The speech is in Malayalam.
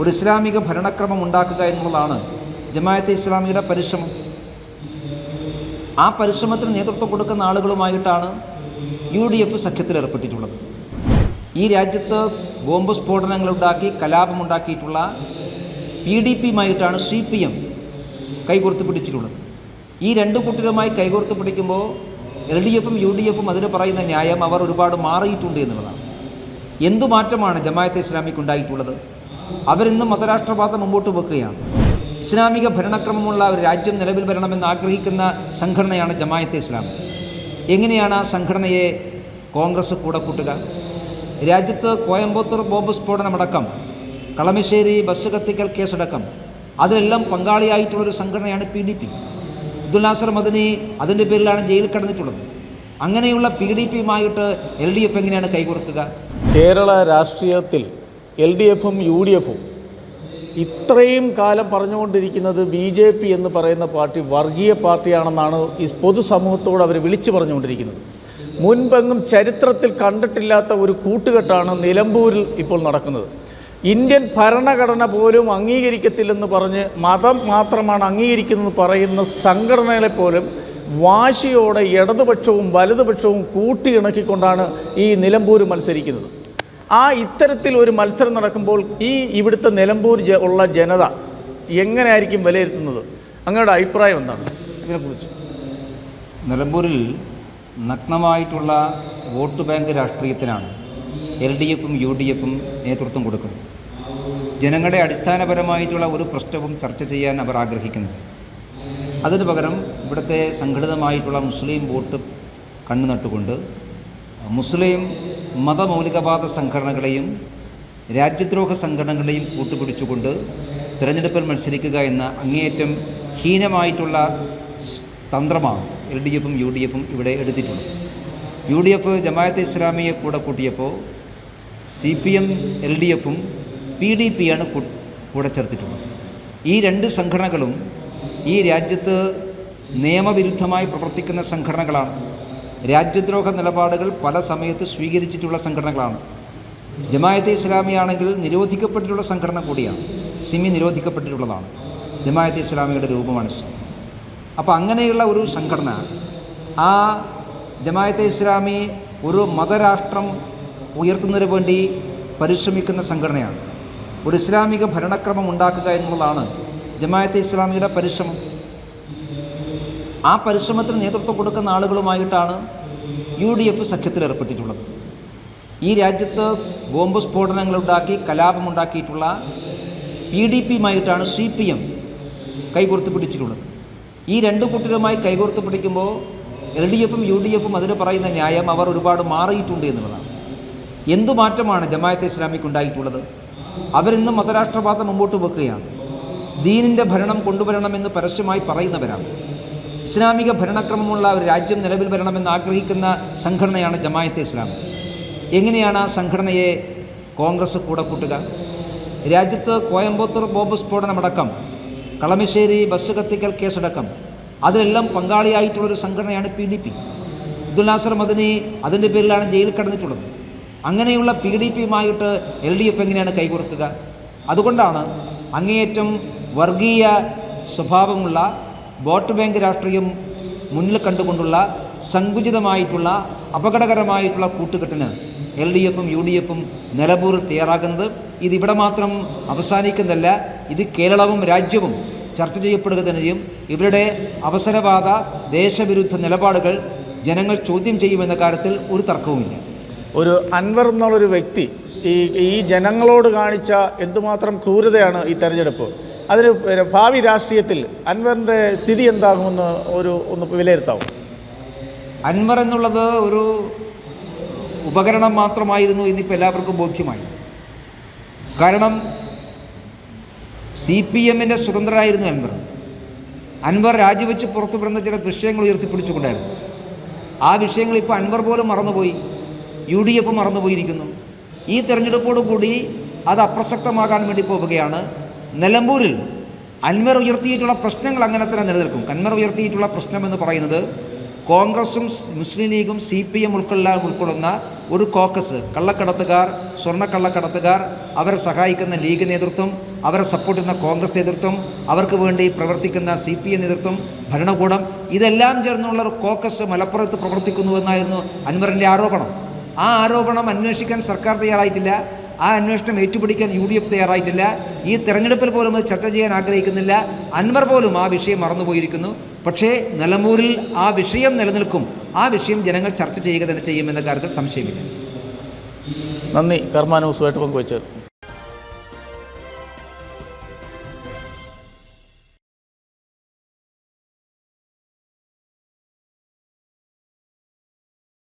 ഒരു ഇസ്ലാമിക ഭരണക്രമം ഉണ്ടാക്കുക എന്നുള്ളതാണ് ജമാഅത്തെ ഇസ്ലാമിയുടെ പരിശ്രമം. ആ പരിശ്രമത്തിന് നേതൃത്വം കൊടുക്കുന്ന ആളുകളുമായിട്ടാണ് യു ഡി എഫ് സഖ്യത്തിൽ ഏർപ്പെട്ടിട്ടുള്ളത് ഈ രാജ്യത്ത് ബോംബ് സ്ഫോടനങ്ങളുണ്ടാക്കി കലാപമുണ്ടാക്കിയിട്ടുള്ള പി ഡി പിയുമായിട്ടാണ് സി പി എം കൈകോർത്ത് പിടിച്ചിട്ടുള്ളത്. ഈ രണ്ട് കൂട്ടരുമായി കൈകോർത്ത് പിടിക്കുമ്പോൾ എൽ ഡി എഫും യു ഡി എഫും അതിന് പറയുന്ന ന്യായം അവർ ഒരുപാട് മാറിയിട്ടുണ്ട് എന്നുള്ളതാണ്. എന്തു മാറ്റമാണ് ജമാഅത്തെ ഇസ്ലാമിക്ക് ഉണ്ടായിട്ടുള്ളത് അവരിന്നും മതരാഷ്ട്രവാദം മുമ്പോട്ട് വെക്കുകയാണ്. ഇസ്ലാമിക ഭരണക്രമമുള്ള ഒരു രാജ്യം നിലവിൽ വരണമെന്ന് ആഗ്രഹിക്കുന്ന സംഘടനയാണ് ജമാഅത്തെ ഇസ്ലാം. എങ്ങനെയാണ് ആ സംഘടനയെ കോൺഗ്രസ് കൂടെ കൂട്ടുക? രാജ്യത്ത് കോയമ്പത്തൂർ ബോംബ് സ്ഫോടനമടക്കം കളമശ്ശേരി ബസ് കത്തിക്കൽ കേസടക്കം അതിലെല്ലാം പങ്കാളിയായിട്ടുള്ളൊരു സംഘടനയാണ് P D P. Abdul Nasser Madani അതിന്റെ പേരിലാണ് ജയിലിൽ കിടന്നിട്ടുള്ളത്. അങ്ങനെയുള്ള പി ഡി പിയുമായിട്ട് എൽ ഡി എഫ് എങ്ങനെയാണ് കൈകോർക്കുക? കേരള രാഷ്ട്രീയത്തിൽ എൽ ഡി എഫും യു ഡി എഫും ഇത്രയും കാലം പറഞ്ഞുകൊണ്ടിരിക്കുന്നത് ബി ജെ പി എന്ന് പറയുന്ന പാർട്ടി വർഗീയ പാർട്ടിയാണെന്നാണ് ഈ പൊതുസമൂഹത്തോട് അവർ വിളിച്ചു പറഞ്ഞുകൊണ്ടിരിക്കുന്നത്. മുൻപെങ്ങും ചരിത്രത്തിൽ കണ്ടിട്ടില്ലാത്ത ഒരു കൂട്ടുകെട്ടാണ് നിലമ്പൂരിൽ ഇപ്പോൾ നടക്കുന്നത്. ഇന്ത്യൻ ഭരണഘടന പോലും അംഗീകരിക്കത്തില്ലെന്ന് പറഞ്ഞ് മതം മാത്രമാണ് അംഗീകരിക്കുന്നതെന്ന് പറയുന്ന സംഘടനകളെ പോലും വാശിയോടെ ഇടതുപക്ഷവും വലതുപക്ഷവും കൂട്ടിയിണക്കിക്കൊണ്ടാണ് ഈ നിലമ്പൂർ മത്സരിക്കുന്നത്. ആ ഇത്തരത്തിൽ ഒരു മത്സരം നടക്കുമ്പോൾ ഈ ഇവിടുത്തെ നിലമ്പൂർ ഉള്ള ജനത എങ്ങനെയായിരിക്കും വിലയിരുത്തുന്നത്? അങ്ങയുടെ അഭിപ്രായം എന്താണ്? ഇതിനെക്കുറിച്ച്. നിലമ്പൂരിൽ നഗ്നമായിട്ടുള്ള വോട്ട് ബാങ്ക് രാഷ്ട്രീയത്തിനാണ് എൽ ഡി എഫും യു ഡി എഫും നേതൃത്വം കൊടുക്കുന്നത്. ജനങ്ങളുടെ അടിസ്ഥാനപരമായിട്ടുള്ള ഒരു പ്രശ്നവും ചർച്ച ചെയ്യാൻ അവർ ആഗ്രഹിക്കുന്നത്. അതിനു പകരം ഇവിടുത്തെ സംഘടിതമായിട്ടുള്ള മുസ്ലിം വോട്ട് കണ്ണു നട്ടുകൊണ്ട് മുസ്ലിം മതമൗലികവാദ സംഘടനകളെയും രാജ്യദ്രോഹ സംഘടനകളെയും കൂട്ടുപിടിച്ചുകൊണ്ട് തിരഞ്ഞെടുപ്പിൽ മത്സരിക്കുക എന്ന അങ്ങേയറ്റം ഹീനമായിട്ടുള്ള തന്ത്രമാണ് എൽ ഡി എഫും യു ഡി എഫും ഇവിടെ എടുത്തിട്ടുള്ളത്. യു ഡി എഫ് ജമായത്ത് ഇസ്ലാമിയെ കൂടെ കൂട്ടിയപ്പോൾ C P M L D എഫും പി ഡി പിയാണ് കൂടെ ചേർത്തിട്ടുള്ളത്. ഈ രണ്ട് സംഘടനകളും ഈ രാജ്യത്ത് നിയമവിരുദ്ധമായി പ്രവർത്തിക്കുന്ന സംഘടനകളാണ്. രാജ്യദ്രോഹ നിലപാടുകൾ പല സമയത്ത് സ്വീകരിച്ചിട്ടുള്ള സംഘടനകളാണ്. ജമായത്തെ ഇസ്ലാമിയാണെങ്കിൽ നിരോധിക്കപ്പെട്ടിട്ടുള്ള സംഘടന കൂടിയാണ്. സിമി നിരോധിക്കപ്പെട്ടിട്ടുള്ളതാണ്. ജമായത്തെ ഇസ്ലാമിയുടെ രൂപമാണ് അപ്പോൾ അങ്ങനെയുള്ള ഒരു സംഘടന ആ ജമായത്തെ ഇസ്ലാമി ഒരു മതരാഷ്ട്രം ഉയർത്തുന്നതിന് വേണ്ടി പരിശ്രമിക്കുന്ന സംഘടനയാണ്. ഒരു ഇസ്ലാമിക ഭരണക്രമം ഉണ്ടാക്കുക എന്നുള്ളതാണ് ജമായത്തെ ഇസ്ലാമിയുടെ പരിശ്രമം. ആ പരിശ്രമത്തിന് നേതൃത്വം കൊടുക്കുന്ന ആളുകളുമായിട്ടാണ് യു ഡി എഫ് സഖ്യത്തിൽ ഏർപ്പെട്ടിട്ടുള്ളത് ഈ രാജ്യത്ത് ബോംബ് സ്ഫോടനങ്ങളുണ്ടാക്കി കലാപമുണ്ടാക്കിയിട്ടുള്ള പി ഡി പിയുമായിട്ടാണ് സി പി എം കൈകോർത്ത് പിടിച്ചിട്ടുള്ളത്. ഈ രണ്ട് കൂട്ടരുമായി കൈകോർത്ത് പിടിക്കുമ്പോൾ എൽ ഡി എഫും യു ഡി എഫും അതിന് പറയുന്ന ന്യായം അവർ ഒരുപാട് മാറിയിട്ടുണ്ട് എന്നുള്ളതാണ്. എന്തു മാറ്റമാണ് ജമാഅത്തെ ഇസ്ലാമിക്ക് ഉണ്ടായിട്ടുള്ളത്? അവരിന്നും മതരാഷ്ട്രവാദം മുമ്പോട്ട് വെക്കുകയാണ്. ദീനിന്റെ ഭരണം കൊണ്ടുവരണമെന്ന് പരസ്യമായി പറയുന്നവരാണ്. ഇസ്ലാമിക ഭരണക്രമമുള്ള ഒരു രാജ്യം നിലവിൽ വരണമെന്ന് ആഗ്രഹിക്കുന്ന സംഘടനയാണ് ജമായത്തെ ഇസ്ലാം. എങ്ങനെയാണ് ആ സംഘടനയെ കോൺഗ്രസ് കൂടെ കൂട്ടുക രാജ്യത്ത് കോയമ്പത്തൂർ ബോംബ് സ്ഫോടനമടക്കം കളമശ്ശേരി ബസ് കത്തിക്കൽ കേസടക്കം അതിലെല്ലാം പങ്കാളിയായിട്ടുള്ളൊരു സംഘടനയാണ് P D P. Abdul Nasser Madani അതിന്റെ പേരിലാണ് ജയിലിൽ കടന്നിട്ടുള്ളത്. അങ്ങനെയുള്ള പി ഡി പിയുമായിട്ട് എൽ ഡി എഫ് എങ്ങനെയാണ് കൈകോർക്കുക അതുകൊണ്ടാണ് അങ്ങേയറ്റം വർഗീയ സ്വഭാവമുള്ള വോട്ട് ബാങ്ക് രാഷ്ട്രീയം മുന്നിൽ കണ്ടുകൊണ്ടുള്ള സങ്കുചിതമായിട്ടുള്ള അപകടകരമായിട്ടുള്ള കൂട്ടുകെട്ടിന് എൽ ഡി എഫും യു ഡി എഫും നിലമ്പൂരിൽ തയ്യാറാകുന്നത് ഇതിവിടെ മാത്രം അവസാനിക്കുന്നതല്ല ഇത് കേരളവും രാജ്യവും ചർച്ച ചെയ്യപ്പെടുക തന്നെയും ഇവരുടെ അവസരവാദ ദേശവിരുദ്ധ നിലപാടുകൾ ജനങ്ങൾ ചോദ്യം ചെയ്യുമെന്ന കാര്യത്തിൽ ഒരു തർക്കവുമില്ല. ഒരു അൻവർ എന്നുള്ളൊരു വ്യക്തി ഈ ഈ ജനങ്ങളോട് കാണിച്ച എന്തുമാത്രം ക്രൂരതയാണ് ഈ തെരഞ്ഞെടുപ്പ്. അതിന് ഭാവി രാഷ്ട്രീയത്തിൽ അൻവറിന്റെ സ്ഥിതി എന്താകുമെന്ന് ഒരു ഒന്ന് വിലയിരുത്താവും? അൻവർ എന്നുള്ളത് ഒരു ഉപകരണം മാത്രമായിരുന്നു ഇന്നിപ്പോൾ എല്ലാവർക്കും ബോധ്യമായി. കാരണം സി പി എമ്മിന്റെ സ്വതന്ത്രരായിരുന്നു അൻവർ. അൻവർ രാജിവെച്ച് പുറത്തു വിടുന്ന ചില വിഷയങ്ങൾ ഉയർത്തിപ്പിടിച്ചുകൊണ്ടായിരുന്നു. ആ വിഷയങ്ങൾ ഇപ്പോൾ അൻവർ പോലും മറന്നുപോയി യു ഡി എഫ് മറന്നുപോയിരിക്കുന്നു. ഈ തെരഞ്ഞെടുപ്പോടുകൂടി അത് അപ്രസക്തമാകാൻ വേണ്ടി പോവുകയാണ് നിലമ്പൂരിൽ അൻവർ ഉയർത്തിയിട്ടുള്ള പ്രശ്നങ്ങൾ അങ്ങനെ തന്നെ നിലനിൽക്കും. അൻവർ ഉയർത്തിയിട്ടുള്ള പ്രശ്നം എന്ന് പറയുന്നത് കോൺഗ്രസും മുസ്ലിം ലീഗും സി പി എം ഉൾക്കൊള്ള ഉൾക്കൊള്ളുന്ന ഒരു കോക്കസ്. കള്ളക്കടത്തുകാർ സ്വർണക്കള്ളക്കടത്തുകാർ അവരെ സഹായിക്കുന്ന ലീഗ് നേതൃത്വം അവരെ സപ്പോർട്ട് ചെയ്യുന്ന കോൺഗ്രസ് നേതൃത്വം അവർക്ക് വേണ്ടി പ്രവർത്തിക്കുന്ന സി പി എം നേതൃത്വം ഭരണകൂടം ഇതെല്ലാം ചേർന്നുള്ള ഒരു കോക്കസ് മലപ്പുറത്ത് പ്രവർത്തിക്കുന്നുവെന്നായിരുന്നു അൻവറിന്റെ ആരോപണം. ആ ആരോപണം അന്വേഷിക്കാൻ സർക്കാർ തയ്യാറായിട്ടില്ല. ആ അന്വേഷണം ഏറ്റുപിടിക്കാൻ യു ഡി എഫ് തയ്യാറായിട്ടില്ല. ഈ തെരഞ്ഞെടുപ്പിൽ പോലും അത് ചർച്ച ചെയ്യാൻ ആഗ്രഹിക്കുന്നില്ല. അൻവർ പോലും ആ വിഷയം മറന്നുപോയിരിക്കുന്നു. പക്ഷേ നിലമ്പൂരിൽ ആ വിഷയം നിലനിൽക്കും. ആ വിഷയം ജനങ്ങൾ ചർച്ച ചെയ്യുക തന്നെ ചെയ്യുമെന്ന കാര്യത്തിൽ സംശയമില്ല. നന്ദി. കർമാനുസുമായിട്ട് പങ്കുവച്ചു